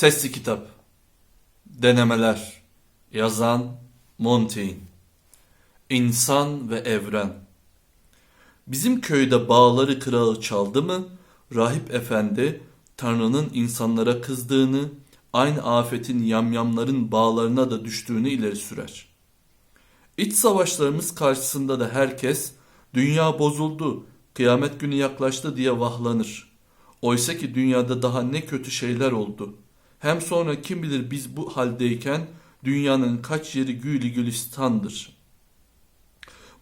Sesli Kitap Denemeler Yazan Montaigne İnsan ve Evren Bizim köyde bağları kırağı çaldı mı, rahip efendi Tanrı'nın insanlara kızdığını, aynı afetin yamyamların bağlarına da düştüğünü ileri sürer. İç savaşlarımız karşısında da herkes dünya bozuldu, kıyamet günü yaklaştı diye vahlanır. Oysa ki dünyada daha ne kötü şeyler oldu. Hem sonra kim bilir biz bu haldeyken dünyanın kaç yeri gülü gülistandır.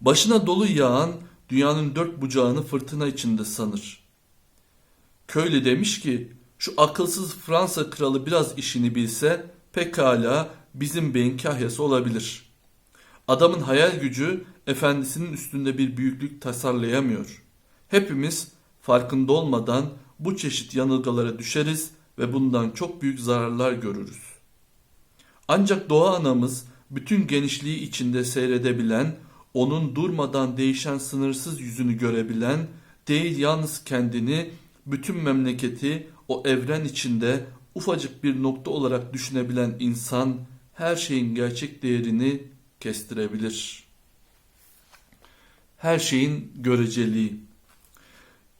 Başına dolu yağan dünyanın dört bucağını fırtına içinde sanır. Köylü demiş ki şu akılsız Fransa kralı biraz işini bilse pekala bizim beyin kahyası olabilir. Adamın hayal gücü efendisinin üstünde bir büyüklük tasarlayamıyor. Hepimiz farkında olmadan bu çeşit yanılgılara düşeriz ve bundan çok büyük zararlar görürüz. Ancak doğa anamız bütün genişliği içinde seyredebilen, onun durmadan değişen sınırsız yüzünü görebilen, değil yalnız kendini, bütün memleketi o evren içinde ufacık bir nokta olarak düşünebilen insan her şeyin gerçek değerini kestirebilir. Her şeyin göreceliği.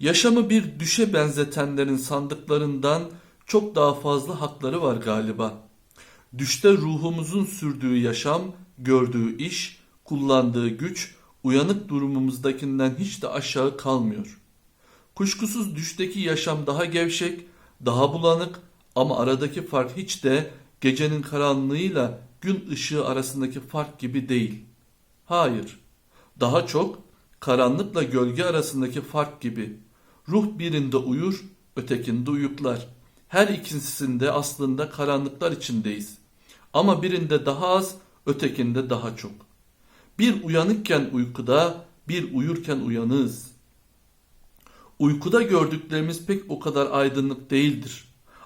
Yaşamı bir düşe benzetenlerin sandıklarından çok daha fazla hakları var galiba. Düşte ruhumuzun sürdüğü yaşam, gördüğü iş, kullandığı güç, uyanık durumumuzdakinden hiç de aşağı kalmıyor. Kuşkusuz düşteki yaşam daha gevşek, daha bulanık ama aradaki fark hiç de gecenin karanlığıyla gün ışığı arasındaki fark gibi değil. Hayır, daha çok karanlıkla gölge arasındaki fark gibi. Ruh birinde uyur, ötekinde uyuklar. Her ikisinde aslında karanlıklar içindeyiz. Ama birinde daha az, ötekinde daha çok. Bir uyanıkken uykuda, bir uyurken uyanığız. Uykuda gördüklerimiz pek o kadar aydınlık değildir.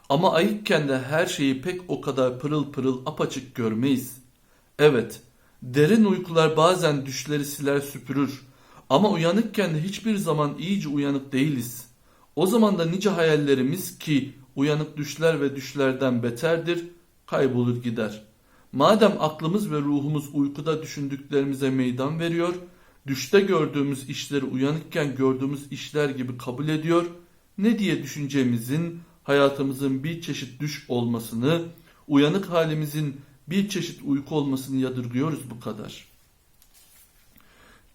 Ama ayıkken de her şeyi pek o kadar pırıl pırıl apaçık görmeyiz. Evet, derin uykular bazen düşleri siler süpürür. Ama uyanıkken de hiçbir zaman iyice uyanık değiliz. O zaman da nice hayallerimiz ki uyanık düşler ve düşlerden beterdir, kaybolur gider. Madem aklımız ve ruhumuz uykuda düşündüklerimize meydan veriyor, düşte gördüğümüz işleri uyanıkken gördüğümüz işler gibi kabul ediyor, ne diye düşüncemizin, hayatımızın bir çeşit düş olmasını, uyanık halimizin bir çeşit uyku olmasını yadırgıyoruz bu kadar.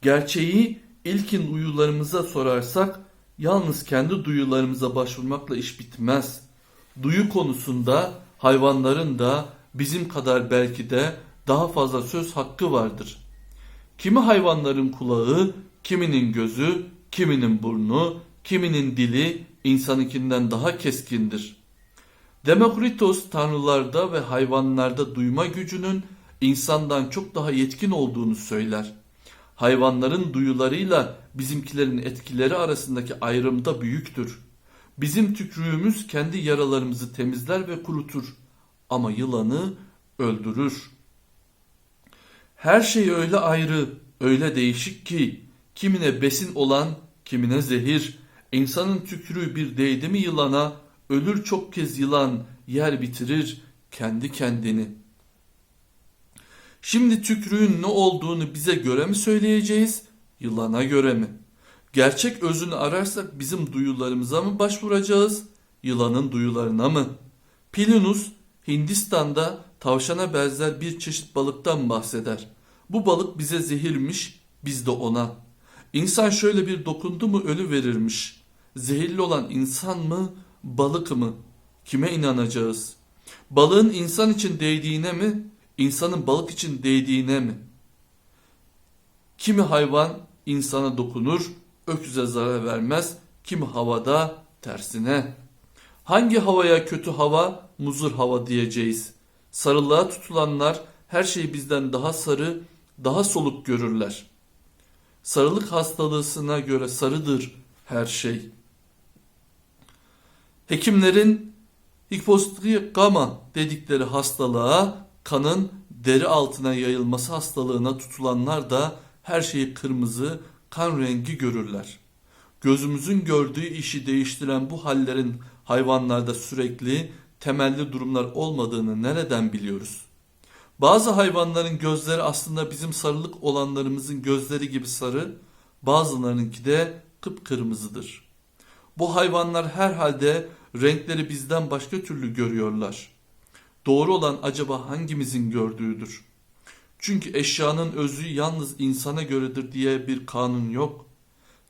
Gerçeği ilkin uyularımıza sorarsak, yalnız kendi duyularımıza başvurmakla iş bitmez. Duyu konusunda hayvanların da bizim kadar belki de daha fazla söz hakkı vardır. Kimi hayvanların kulağı, kiminin gözü, kiminin burnu, kiminin dili insanınkinden daha keskindir. Demokritos tanrılarda ve hayvanlarda duyma gücünün insandan çok daha yetkin olduğunu söyler. Hayvanların duyularıyla bizimkilerin etkileri arasındaki ayrım da büyüktür. Bizim tükrüğümüz kendi yaralarımızı temizler ve kurutur ama yılanı öldürür. Her şey öyle ayrı, öyle değişik ki kimine besin olan, kimine zehir. İnsanın tükrüğü bir değdi mi yılana, ölür çok kez yılan, yer bitirir kendi kendini. Şimdi tükrüğün ne olduğunu bize göre mi söyleyeceğiz, yılana göre mi? Gerçek özünü ararsak bizim duyularımıza mı başvuracağız, yılanın duyularına mı? Plinus Hindistan'da tavşana benzer bir çeşit balıktan bahseder. Bu balık bize zehirmiş, biz de ona. İnsan şöyle bir dokundu mu ölü verirmiş. Zehirli olan insan mı, balık mı? Kime inanacağız? Balığın insan için değdiğine mi, insanın balık için değdiğine mi? Kimi hayvan insana dokunur, öküze zarar vermez, kimi havada tersine. Hangi havaya kötü hava, muzur hava diyeceğiz. Sarılığa tutulanlar her şeyi bizden daha sarı, daha soluk görürler. Sarılık hastalığına göre sarıdır her şey. Hekimlerin hipostrikama dedikleri hastalığa kanın deri altına yayılması hastalığına tutulanlar da her şeyi kırmızı, kan rengi görürler. Gözümüzün gördüğü işi değiştiren bu hallerin hayvanlarda sürekli temelli durumlar olmadığını nereden biliyoruz? Bazı hayvanların gözleri aslında bizim sarılık olanlarımızın gözleri gibi sarı, bazılarınınki de kıpkırmızıdır. Bu hayvanlar herhalde renkleri bizden başka türlü görüyorlar. Doğru olan acaba hangimizin gördüğüdür? Çünkü eşyanın özü yalnız insana göredir diye bir kanun yok.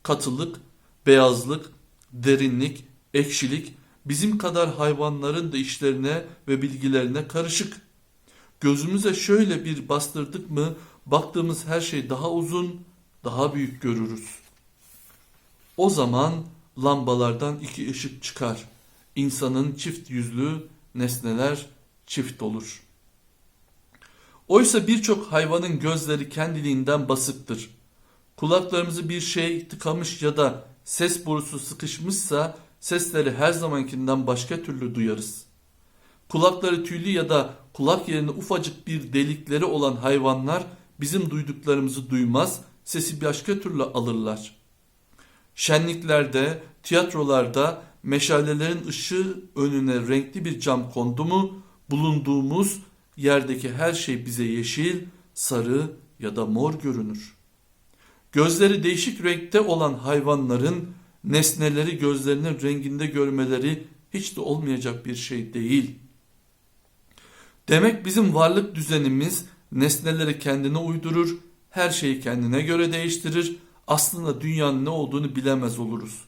Katılık, beyazlık, derinlik, ekşilik bizim kadar hayvanların da işlerine ve bilgilerine karışık. Gözümüze şöyle bir bastırdık mı baktığımız her şey daha uzun, daha büyük görürüz. O zaman lambalardan iki ışık çıkar. İnsanın çift yüzlü nesneler çift olur. Oysa birçok hayvanın gözleri kendiliğinden basıktır. Kulaklarımızı bir şey tıkamış ya da ses borusu sıkışmışsa sesleri her zamankinden başka türlü duyarız. Kulakları tüylü ya da kulak yerine ufacık bir delikleri olan hayvanlar bizim duyduklarımızı duymaz, sesi başka türlü alırlar. Şenliklerde, tiyatrolarda meşalelerin ışığı önüne renkli bir cam kondu mu bulunduğumuz yerdeki her şey bize yeşil, sarı ya da mor görünür. Gözleri değişik renkte olan hayvanların nesneleri gözlerinin renginde görmeleri hiç de olmayacak bir şey değil. Demek bizim varlık düzenimiz nesneleri kendine uydurur, her şeyi kendine göre değiştirir, aslında dünyanın ne olduğunu bilemez oluruz.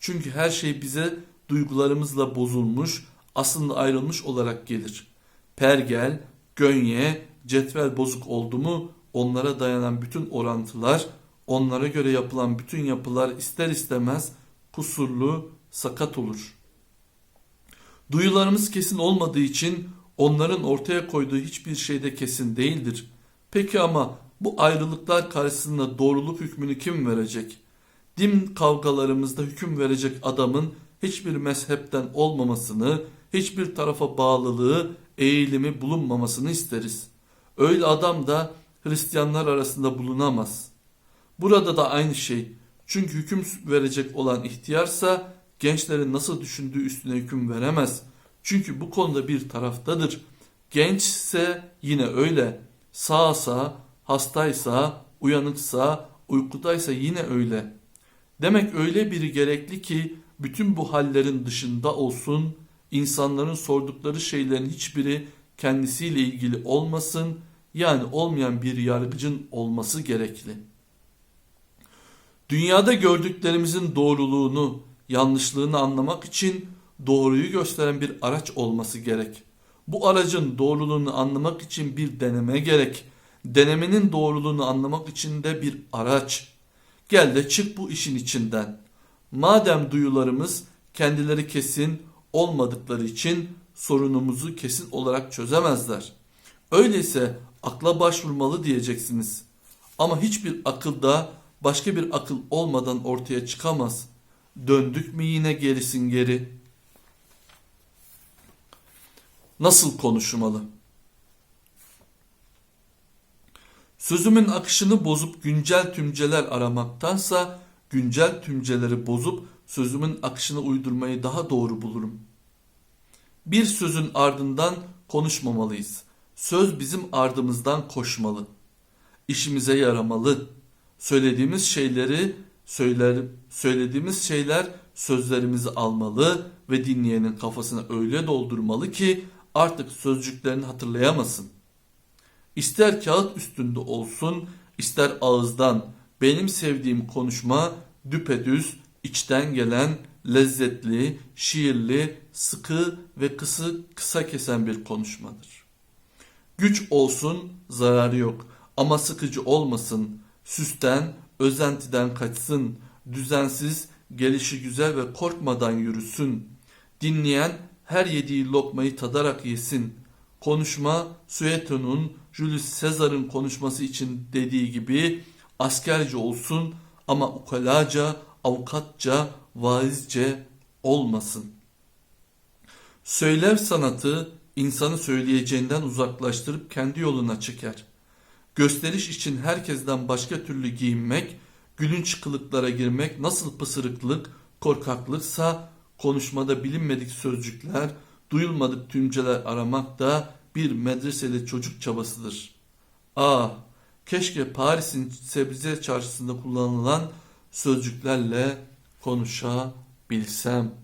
Çünkü her şey bize duygularımızla bozulmuş, aslında ayrılmış olarak gelir. Pergel, gönye, cetvel bozuk oldu mu onlara dayanan bütün orantılar, onlara göre yapılan bütün yapılar ister istemez kusurlu, sakat olur. Duyularımız kesin olmadığı için onların ortaya koyduğu hiçbir şey de kesin değildir. Peki ama bu ayrılıklar karşısında doğruluk hükmünü kim verecek? Din kavgalarımızda hüküm verecek adamın hiçbir mezhepten olmamasını, hiçbir tarafa bağlılığı, eğilimi bulunmamasını isteriz. Öyle adam da Hristiyanlar arasında bulunamaz. Burada da aynı şey. Çünkü hüküm verecek olan ihtiyarsa gençlerin nasıl düşündüğü üstüne hüküm veremez. Çünkü bu konuda bir taraftadır. Gençse yine öyle. Sağsa, hastaysa, uyanıksa, uykudaysa yine öyle. Demek öyle biri gerekli ki bütün bu hallerin dışında olsun, insanların sordukları şeylerin hiçbiri kendisiyle ilgili olmasın, yani olmayan bir yargıcın olması gerekli. Dünyada gördüklerimizin doğruluğunu, yanlışlığını anlamak için doğruyu gösteren bir araç olması gerek. Bu aracın doğruluğunu anlamak için bir deneme gerek. Denemenin doğruluğunu anlamak için de bir araç. Gel de çık bu işin içinden. Madem duyularımız kendileri kesin olmadıkları için sorunumuzu kesin olarak çözemezler. Öyleyse akla başvurmalı diyeceksiniz. Ama hiçbir akılda başka bir akıl olmadan ortaya çıkamaz. Döndük mü yine gerisin geri. Nasıl konuşmalı? Sözümün akışını bozup güncel tümceler aramaktansa güncel tümceleri bozup sözümün akışını uydurmayı daha doğru bulurum. Bir sözün ardından konuşmamalıyız. Söz bizim ardımızdan koşmalı. İşimize yaramalı. Söylediğimiz şeyleri söyler, söylediğimiz şeyler sözlerimizi almalı ve dinleyenin kafasına öyle doldurmalı ki artık sözcüklerini hatırlayamasın. İster kağıt üstünde olsun, ister ağızdan benim sevdiğim konuşma düpedüz, içten gelen, lezzetli, şiirli, sıkı ve kısı kısa kesen bir konuşmadır. Güç olsun, zararı yok ama sıkıcı olmasın, süsten, özentiden kaçsın, düzensiz, gelişi güzel ve korkmadan yürüsün. Dinleyen her yediği lokmayı tadarak yesin. Konuşma Sueto'nun Julius Caesar'ın konuşması için dediği gibi askerce olsun ama ukalaca, avukatça, vaizce olmasın. Söylev sanatı insanı söyleyeceğinden uzaklaştırıp kendi yoluna çeker. Gösteriş için herkesten başka türlü giyinmek, gülünç kılıklara girmek nasıl pısırıklık, korkaklıksa konuşmada bilinmedik sözcükler, duyulmadık tümceler aramak da bir medreseli çocuk çabasıdır. Ah, keşke Paris'in sebze çarşısında kullanılan sözcüklerle konuşabilsem.''